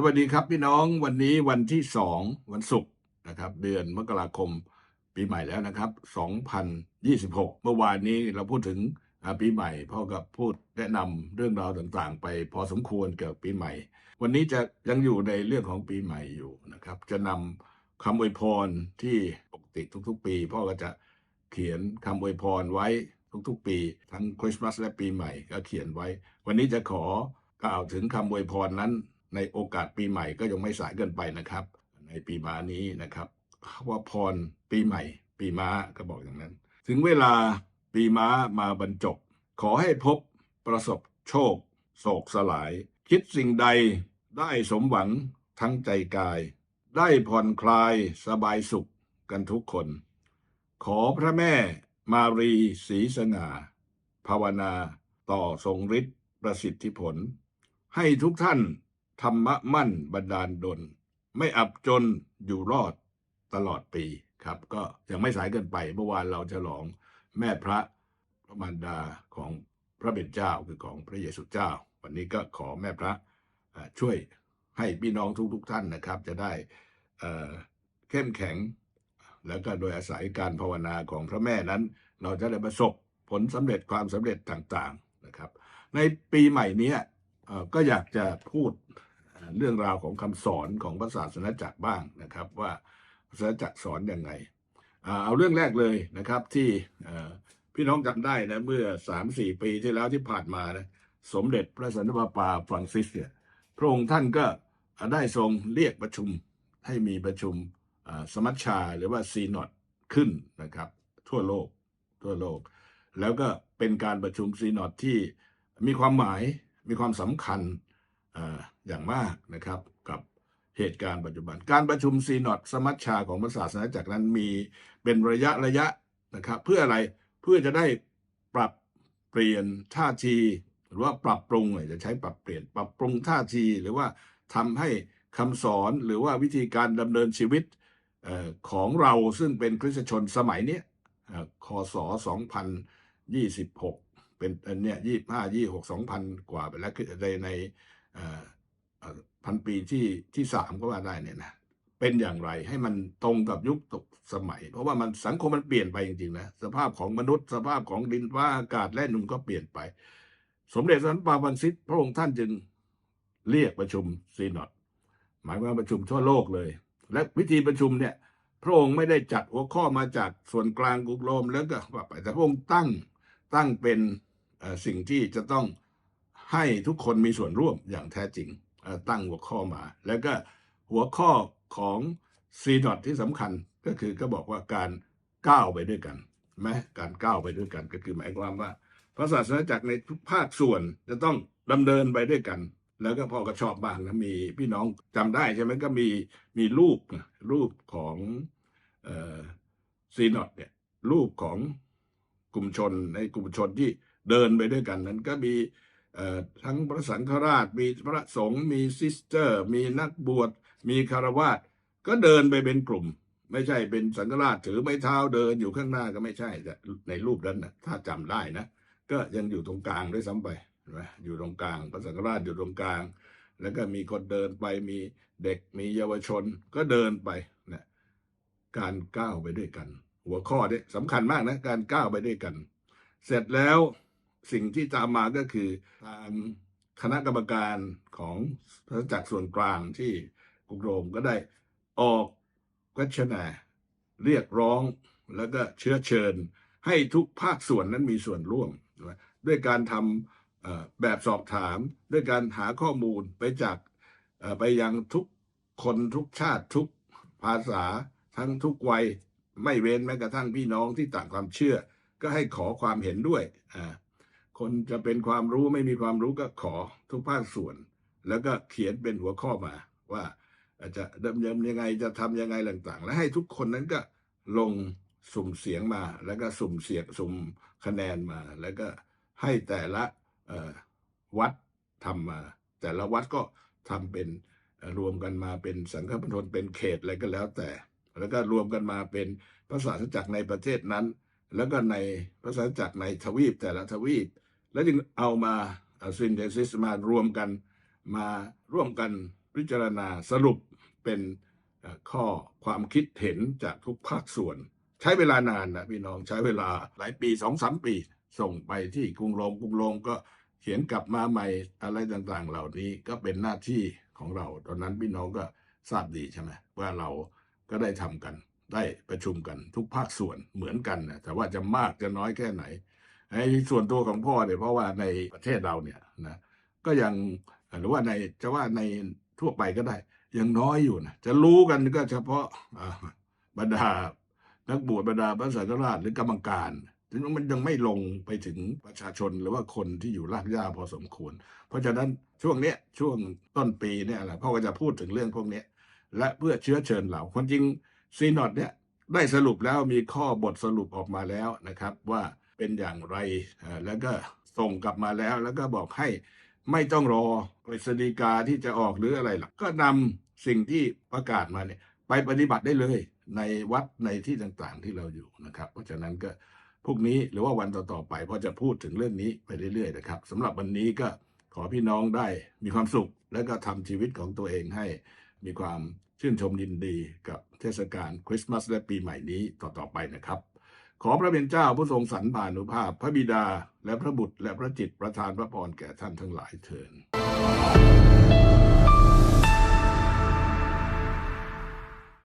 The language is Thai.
สวัสดีครับพี่น้องวันนี้วันที่สองวันศุกร์นะครับ เดือนมกราคมปีใหม่แล้วนะครับ2026 เมื่อวานนี้เราพูดถึงปีใหม่พ่อกับพูดแนะนำเรื่องราวต่างๆ ไปพอสมควรเกี่ยวกับปีใหม่ วันนี้จะยังอยู่ในเรื่องของปีใหม่อยู่นะครับ จะนำคำอวยพรที่ปกติทุกๆ ปี พ่อก็จะเขียนคำอวยพรไว้ทุกๆ ปี ทั้งคริสต์มาสและปีใหม่ก็เขียนไว้ วันนี้จะขอกล่าวถึงคำอวยพรนั้น ในโอกาสปีใหม่ก็ยังไม่สายเกินไปนะครับ ในปีม้านี้นะครับว่าพรปีใหม่ ปีม้าก็บอกอย่างนั้น ถึงเวลาปีม้ามาบรรจบ ขอให้พบประสบโชค โศกสลาย คิดสิ่งใดได้สมหวังทั้งใจกาย ได้ผ่อนคลายสบายสุขกันทุกคน ขอพระแม่มารีศรีสง่า ภาวนาต่อทรงฤทธิ์ประสิทธิผล ให้ทุกท่าน ธรรมะมั่นบันดาลดล ไม่อับจนอยู่รอดตลอดปีครับ ก็ยังไม่สายเกินไปเมื่อวานเราฉลองแม่พระพระมารดาของพระเป็นเจ้าคือของพระเยซูเจ้า วันนี้ก็ขอแม่พระช่วยให้พี่น้องทุกๆทท่านนะครับ จะได้เข้มแข็ง แล้วก็โดยอาศัยการภาวนาของพระแม่นั้น เราจะได้ประสบผลสำเร็จความสำเร็จต่างๆนะครับ ในปีใหม่นี้ก็อยากจะพูด เรื่องราวของคำสอนของพระศาสนาจักรบ้างนะครับ ว่าศาสนาจักรสอนยังไงเอาเรื่องแรกเลยนะครับที่พี่น้องจำได้นะเมื่อสามสี่ปีที่แล้วที่ผ่านมานะสมเด็จพระสันตะปาปาฟรังซิสเนี่ยพระองค์ท่านก็ได้ทรงเรียกประชุมให้มีประชุมสมัชชาหรือว่าซีนอดขึ้นนะครับ ทั่วโลกทั่วโลก แล้วก็เป็นการประชุมซีนอดที่มีความหมายมีความสำคัญ อย่างมากนะครับกับเหตุการณ์ปัจจุบัน การประชุมซีนอดสมัชชาของพระศาสนาจักรนั้นมีเป็นระยะระยะนะครับเพื่ออะไรเพื่อจะได้ปรับเปลี่ยนท่าที หรือว่าปรับปรุงจะใช้ปรับเปลี่ยนปรับปรุงท่าที หรือว่าทำให้คำสอนหรือว่าวิธีการดำเนินชีวิตของเราซึ่งเป็นคริสตชนสมัยนี้ยเอ่อคศ2026 เป็นอันเนี้ย25 26 2,000 กว่าไปแล้วคือในใน พันปีที่ที่สามก็ว่าได้เนี่ยนะเป็นอย่างไรให้มันตรงกับยุคตกสมัย เพราะว่ามันสังคมมันเปลี่ยนไปจริงๆนะสภาพของมนุษย์ สภาพของดินฟ้าอากาศและนุ่นก็เปลี่ยนไป สมเด็จสันปาปันซิตพระองค์ท่านจึงเรียกประชุมซีนอดหมายว่าประชุมทั่วโลกเลย และวิธีประชุมเนี่ย พระองค์ไม่ได้จัดหัวข้อมาจากส่วนกลางกรุงโรมแล้วก็ว่าไปแต่พระองค์ตั้งตั้งเป็นสิ่งที่จะต้องให้ทุกคนมีส่วนร่วมอย่างแท้จริง ตั้งหัวข้อมา แล้วก็หัวข้อของซีดอทที่สำคัญก็คือก็บอกว่าการก้าวไปด้วยกันไหมการก้าวไปด้วยกันก็คือหมายความว่า พระศาสนาจักรในทุกภาคส่วนจะต้องดำเนินไปด้วยกัน แล้วก็พอก็ชอบบ้างนะมีพี่น้องจำได้ใช่ไหมก็มีมีรูปรูปของออซีนอดเนี่ยรูปของกลุ่มชนในกลุ่มชนที่เดินไปด้วยกันนั้นก็มี ทั้งพระสังฆราชมีพระสงฆ์มีซิสเตอร์ มีนักบวชมีคารวาสก็เดินไปเป็นกลุ่ม ไม่ใช่เป็นสังฆราชถือไม้เท้าเดินอยู่ข้างหน้าก็ไม่ใช่ในรูปนั้นนะถ้าจำได้นะ ก็ยังอยู่ตรงกลางด้วยซ้ำไปนไหมอยู่ตรงกลางพระสังฆราชอยู่ตรงกลาง แล้วก็มีคนเดินไปมีเด็กมีเยาวชนก็เดินไปนะการก้าวไปด้วยกัน หัวข้อเนี่ยสำคัญมากนะ การก้าวไปด้วยกัน เสร็จแล้ว สิ่งที่ตามมาก็คือทางคณะกรรมการของพระจักรส่วนกลางที่กรุงโรมก็ได้ออกกัชนาเรียกร้องแล้วก็เชื้อเชิญ ให้ทุกภาคส่วนนั้นมีส่วนร่วม ด้วยการทำแบบสอบถาม ด้วยการหาข้อมูลไปจากไปยังทุกคนทุกชาติทุกภาษาทั้งทุกวัยไม่เว้นแม้กระทั่งพี่น้องที่ต่างความเชื่อ ก็ให้ขอความเห็นด้วยอ่า คนจะเป็นความรู้ไม่มีความรู้ก็ขอทุกภาคส่วน แล้วก็เขียนเป็นหัวข้อมา ว่าจะดำเนินยังไงจะทำยังไงต่างๆ และให้ทุกคนนั้นก็ลงสุ่มเสียงมา แล้วก็สุ่มเสียงสุ่มคะแนนมา แล้วก็ให้แต่ละวัดทำมา แต่ละวัดก็ทำเป็นรวมกันมาเป็นสังฆปทนเป็นเขตอะไรก็แล้วแต่ แล้วก็รวมกันมาเป็นพระศาสนาจักรในประเทศนั้น แล้วก็ในพระศาสนาจักรในทวีปแต่ละทวีป แล้วจึงเอามาซินเทซิสมารวมกันมาร่วมกันพิจารณาสรุปเป็นข้อความคิดเห็นจากทุกภาคส่วน ใช้เวลานานนะพี่น้องใช้เวลาหลายปีสองสามปี ส่งไปที่กรุงโรมกรุงโรมก็เขียนกลับมาใหม่อะไรต่างๆ เหล่านี้ก็เป็นหน้าที่ของเรา ตอนนั้นพี่น้องก็ทราบดีใช่ไหมว่าเราก็ได้ทำกัน ได้ประชุมกันทุกภาคส่วนเหมือนกันนะแต่ว่าจะมากจะน้อยแค่ไหน ไอ้ส่วนตัวของพ่อเนี่ยเพราะว่าในประเทศเราเนี่ยนะก็ยังหรือว่าในจะว่าในทั่วไปก็ได้ ยังน้อยอยู่นะจะรู้กันก็เฉพาะบรรดานักบวชบรรดาพระสังฆราชหรือกรรมการถึงมันยังไม่ลงไปถึงประชาชนหรือว่าคนที่อยู่รากหญ้าพอสมควร เพราะฉะนั้นช่วงเนี้ยช่วงต้นปีเนี่ยแหละพ่อก็จะพูดถึงเรื่องพวกนี้และเพื่อเชื้อเชิญเราคนจริงซีนอดเนี่ยได้สรุปแล้วมีข้อบทสรุปออกมาแล้วนะครับว่า เป็นอย่างไร แล้วก็ส่งกลับมาแล้ว แล้วก็บอกให้ไม่ต้องรอกฤษฎีกาที่จะออกหรืออะไรหรอกก็นำสิ่งที่ประกาศมาเนี่ยไปปฏิบัติได้เลยในวัดในที่ต่างๆที่เราอยู่นะครับ เพราะฉะนั้นก็พรุ่งนี้หรือว่าวันต่อๆไปพอจะพูดถึงเรื่องนี้ไปเรื่อยๆนะครับสำหรับวันนี้ก็ขอพี่น้องได้มีความสุข และก็ทำชีวิตของตัวเองให้มีความชื่นชมยินดีกับเทศกาลคริสต์มาสและปีใหม่นี้ต่อๆไปนะครับ ขอพระเป็นเจ้าผู้ทรงสรรพานุภาพ พระบิดาและพระบุตรและพระจิตประทานพระพรแก่ท่านทั้งหลายเถิด